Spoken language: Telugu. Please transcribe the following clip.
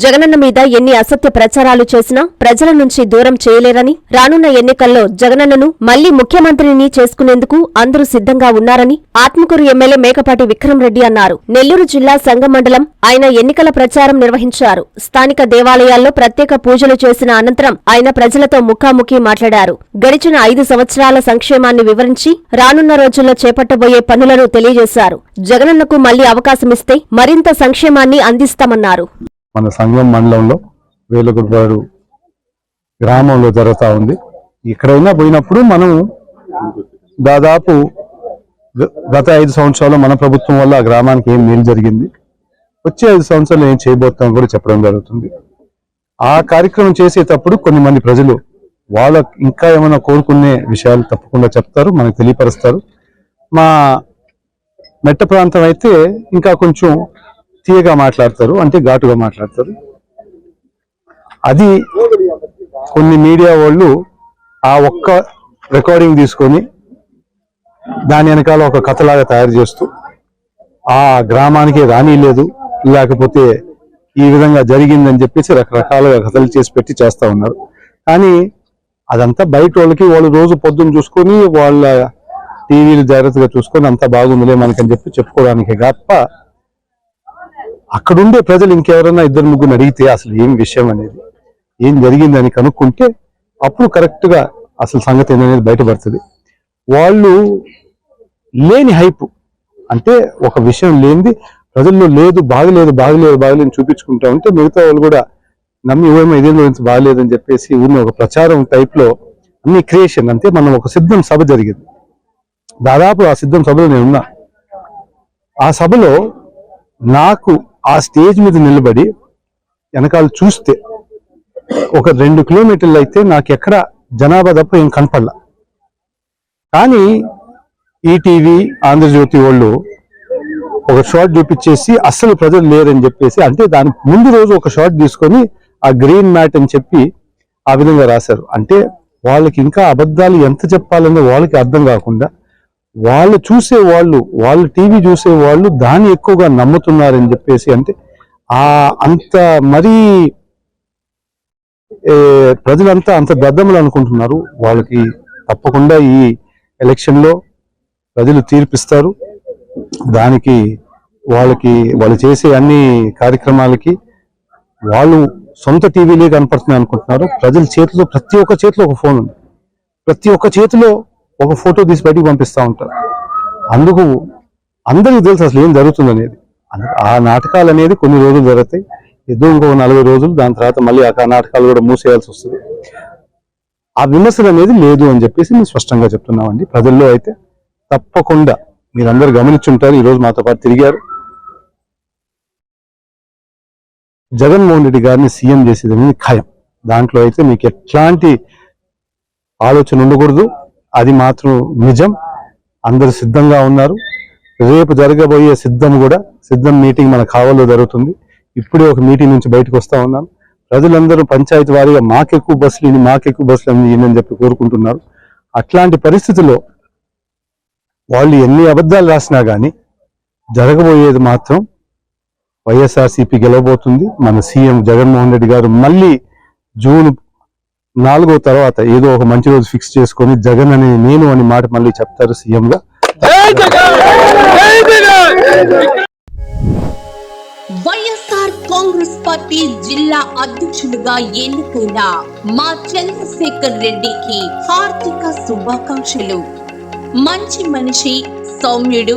జగనన్న మీద ఎన్ని అసత్య ప్రచారాలు చేసినా ప్రజల నుంచి దూరం చేయలేరని రానున్న ఎన్నికల్లో జగనన్నను మళ్ళీ ముఖ్యమంత్రిని చేసుకునేందుకు అందరూ సిద్ధంగా ఉన్నారని ఆత్మకూరు ఎమ్మెల్యే మేకపాటి విక్రమరెడ్డి అన్నారు. నెల్లూరు జిల్లా సంగమండలం ఆయన ఎన్నికల ప్రచారం నిర్వహించారు. స్థానిక దేవాలయాల్లో ప్రత్యేక పూజలు చేసిన అనంతరం ఆయన ప్రజలతో ముఖాముఖి మాట్లాడారు. గడిచిన ఐదు సంవత్సరాల సంక్షేమాన్ని వివరించి రానున్న రోజుల్లో చేపట్టబోయే పనులను తెలియజేశారు. జగనన్నకు మళ్ళీ అవకాశమిస్తే మరింత సంక్షేమాన్ని అందిస్తామన్నారు. మన సంఘం మండలంలో వేలుగుడ్వాడు గ్రామంలో జరుగుతూ ఉంది. ఎక్కడైనా పోయినప్పుడు మనం దాదాపు గత ఐదు సంవత్సరాలు మన ప్రభుత్వం వల్ల ఆ గ్రామానికి ఏం మేలు జరిగింది. వచ్చే ఐదు సంవత్సరాలు ఏం చేయబోతాం కూడా చెప్పడం జరుగుతుంది. ఆ కార్యక్రమం చేసేటప్పుడు కొన్ని మంది ప్రజలు వాళ్ళ ఇంకా ఏమైనా కోరుకునే విషయాలు తప్పకుండా చెప్తారు మనకు తెలియపరుస్తారు. మా మెట్ట ప్రాంతం అయితే ఇంకా కొంచెం తీయగా మాట్లాడతారు అంటే ఘాటుగా మాట్లాడతారు. అది కొన్ని మీడియా వాళ్ళు ఆ ఒక్క రికార్డింగ్ తీసుకొని దాని వెనకాల ఒక కథలాగా తయారు చేస్తూ ఆ గ్రామానికి రాని లేదు లేకపోతే ఈ విధంగా జరిగిందని చెప్పేసి రకరకాలుగా కథలు చేసి పెట్టి చేస్తూ ఉన్నారు. కానీ అదంతా బయట వాళ్ళకి వాళ్ళు రోజు పొద్దున్న చూసుకొని వాళ్ళ టీవీలు జాగ్రత్తగా చూసుకొని అంతా బాగుందిలే మనకని చెప్పి చెప్పుకోవడానికి తప్ప అక్కడుండే ప్రజలు ఇంకెవరైనా ఇద్దరు ముగ్గురు అడిగితే అసలు ఏం విషయం అనేది ఏం జరిగిందని కనుక్కుంటే అప్పుడు కరెక్ట్గా అసలు సంగతి ఏంటనేది బయటపడుతుంది. వాళ్ళు లేని హైప్ అంటే ఒక విషయం లేనిది ప్రజల్లో లేదు బాగలేదు బాగలేదు బాగలేదు చూపించుకుంటా ఉంటే మిగతా వాళ్ళు కూడా నమ్మి ఏమో ఇదేందో ఇంత బాగలేదని చెప్పేసి ఊరిని ఒక ప్రచారం టైప్లో అన్ని క్రియేషన్ అంటే మనం ఒక సిద్ధం సభ జరిగింది. దాదాపు ఆ సిద్ధం సభలో నేను ఉన్నా. ఆ సభలో నాకు ఆ స్టేజ్ మీద నిలబడి వెనకాల చూస్తే ఒక రెండు కిలోమీటర్లు అయితే నాకు ఎక్కడ జనాభా తప్ప ఏం కనపడలా. కానీ ఈటీవీ ఆంధ్రజ్యోతి వాళ్ళు ఒక షార్ట్ చూపించేసి అస్సలు ప్రజలు లేరని చెప్పేసి అంటే దాని ముందు రోజు ఒక షార్ట్ తీసుకొని ఆ గ్రీన్ మ్యాట్ అని చెప్పి ఆ విధంగా రాశారు. అంటే వాళ్ళకి ఇంకా అబద్ధాలు ఎంత చెప్పాలన్నది వాళ్ళకి అర్థం కాకుండా వాళ్ళు చూసే వాళ్ళు వాళ్ళు టీవీ చూసే వాళ్ళు దాన్ని ఎక్కువగా నమ్ముతున్నారని చెప్పేసి అంటే ఆ అంత మరీ ప్రజలంతా అంత దద్దములు అనుకుంటున్నారు. వాళ్ళకి తప్పకుండా ఈ ఎలక్షన్లో ప్రజలు తీర్పిస్తారు. దానికి వాళ్ళకి వాళ్ళు చేసే అన్ని కార్యక్రమాలకి వాళ్ళు సొంత టీవీలే కనపడుతున్నాయి అనుకుంటున్నారు ప్రజల చేతిలో ప్రతి ఒక్క చేతిలో ఒక ఫోన్ ఉంది. ప్రతి ఒక్క చేతిలో ఒక ఫోటో తీసి బయటికి పంపిస్తూ ఉంటారు. అందుకు అందరికీ తెలుసు అసలు ఏం జరుగుతుంది అనేది ఆ నాటకాలు అనేది కొన్ని రోజులు జరుగుతాయి. ఏదో ఇంకో నలభై రోజులు దాని తర్వాత మళ్ళీ ఆ నాటకాలు కూడా మూసేయాల్సి వస్తుంది. ఆ విమర్శలు అనేది లేదు అని చెప్పేసి మేము స్పష్టంగా చెప్తున్నామండి. ప్రజల్లో అయితే తప్పకుండా మీరందరూ గమనించుంటారు. ఈరోజు మాతో పాటు తిరిగారు. జగన్మోహన్ రెడ్డి గారిని సీఎం చేసేది అనేది ఖాయం. దాంట్లో అయితే మీకు ఎట్లాంటి ఆలోచన ఉండకూడదు. అది మాత్రం నిజం. అందరు సిద్ధంగా ఉన్నారు. రేపు జరగబోయే సిద్ధం కూడా సిద్ధం మీటింగ్ మన కావల్లో జరుగుతుంది. ఇప్పుడే ఒక మీటింగ్ నుంచి బయటకు వస్తూ ఉన్నాను ప్రజలందరూ పంచాయతీ వారీగా మాకెక్కువ బస్సులు ఇన్ని మాకెక్కువ బస్సులు ఇన్ని అని చెప్పి కోరుకుంటున్నారు. అట్లాంటి పరిస్థితుల్లో వాళ్ళు ఎన్ని అబద్ధాలు రాసినా కానీ జరగబోయేది మాత్రం వైఎస్ఆర్సీపీ గెలవబోతుంది. మన సీఎం జగన్మోహన్ రెడ్డి గారు మళ్ళీ జూన్ నాలుగో తర్వాత ఏదో ఒక మంచి రోజు ఫిక్స్ చేసుకొని జగన్ అని నేను అని మాట మళ్ళీ చెప్తారు సీఎం గా వైఎస్ఆర్ కాంగ్రెస్ పార్టీ జిల్లా అధ్యక్షులుగా ఎన్నికైన మా చంద్రశేఖర్ రెడ్డికి హార్దిక శుభాకాంక్షలు. మంచి మనిషి సౌమ్యుడు